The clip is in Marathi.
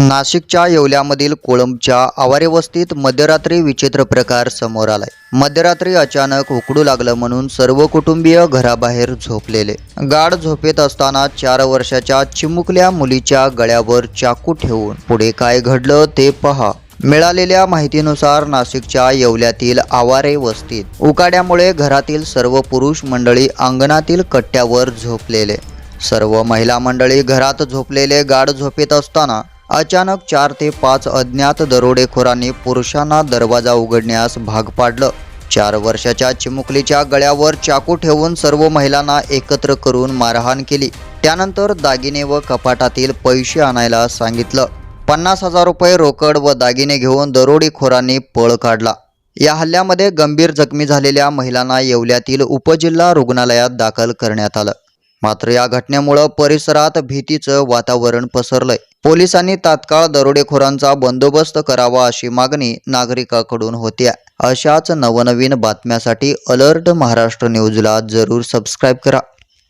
नाशिकच्या येवल्यामधील कोळंबच्या आवारे वस्तीत मध्यरात्री विचित्र प्रकार समोर आलाय. मध्यरात्री अचानक उकडू लागलं म्हणून सर्व कुटुंबीय घराबाहेर झोपलेले. गाढ झोपेत असताना चार वर्षाच्या चिमुकल्या मुलीच्या गळ्यावर चाकू ठेवून पुढे काय घडलं ते पहा. मिळालेल्या माहितीनुसार नाशिकच्या येवल्यातील आवारे वस्तीत उकाड्यामुळे घरातील सर्व पुरुष मंडळी अंगणातील कट्ट्यावर झोपलेले. सर्व महिला मंडळी घरात झोपलेले गाढ झोपेत असताना अचानक चार ते पाच अज्ञात दरोडेखोरांनी पुरुषांना दरवाजा उघडण्यास भाग पाडलं. चार वर्षाच्या चिमुकलीच्या गळ्यावर चाकू ठेवून सर्व महिलांना एकत्र करून मारहाण केली. त्यानंतर दागिने व कपाटातील पैसे आणायला सांगितलं. पन्नास हजार रुपये रोकड व दागिने घेऊन दरोडेखोरांनी पळ काढला. या हल्ल्यामध्ये गंभीर जखमी झालेल्या महिलांना येवल्यातील उपजिल्हा रुग्णालयात दाखल करण्यात आलं. मात्र या घटनेमुळं परिसरात भीतीचं वातावरण पसरलंय. पोलिसांनी तात्काळ दरोडेखोरांचा बंदोबस्त करावा अशी मागणी नागरिकाकडून होती अशाच नवनवीन बातम्यासाठी अलर्ट महाराष्ट्र न्यूजला जरूर सबस्क्राईब करा.